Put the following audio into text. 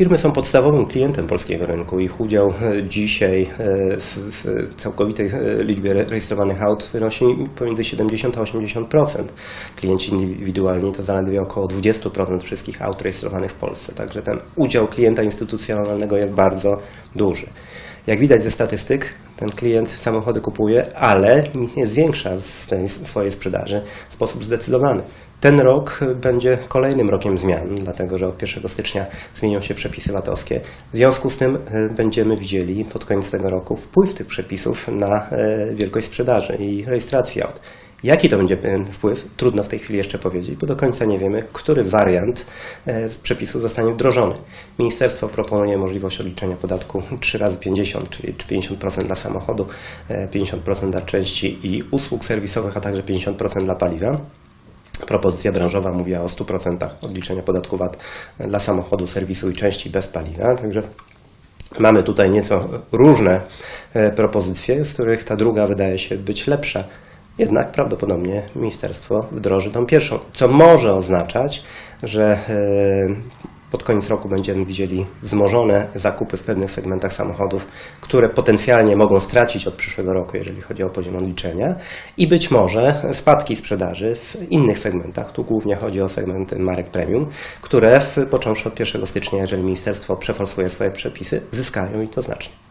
Firmy są podstawowym klientem polskiego rynku. Ich udział e, dzisiaj e, w, w całkowitej e, liczbie re- rejestrowanych aut wynosi pomiędzy 70 a 80%. Klienci indywidualni to zaledwie około 20% wszystkich aut rejestrowanych w Polsce. Także ten udział klienta instytucjonalnego jest bardzo duży. Jak widać ze statystyk, ten klient samochody kupuje, ale nie zwiększa swojej sprzedaży w sposób zdecydowany. Ten rok będzie kolejnym rokiem zmian, dlatego że od 1 stycznia zmienią się przepisy VAT-owskie. W związku z tym y, będziemy widzieli pod koniec tego roku wpływ tych przepisów na y, wielkość sprzedaży i rejestracji aut. Jaki to będzie wpływ? Trudno w tej chwili jeszcze powiedzieć, bo do końca nie wiemy, który wariant e, przepisu zostanie wdrożony. Ministerstwo proponuje możliwość odliczenia podatku 3 razy 50, czyli czy 50% dla samochodu, e, 50% dla części i usług serwisowych, a także 50% dla paliwa. Propozycja branżowa mówiła o 100% odliczenia podatku VAT dla samochodu, serwisu i części bez paliwa. Także mamy tutaj nieco różne e, propozycje, z których ta druga wydaje się być lepsza. Jednak prawdopodobnie ministerstwo wdroży tą pierwszą, co może oznaczać, że e, pod koniec roku będziemy widzieli wzmożone zakupy w pewnych segmentach samochodów, które potencjalnie mogą stracić od przyszłego roku, jeżeli chodzi o poziom odliczenia, i być może spadki sprzedaży w innych segmentach. Tu głównie chodzi o segmenty marek premium, które w, począwszy od 1 stycznia, jeżeli ministerstwo przeforsuje swoje przepisy, zyskają i to znacznie.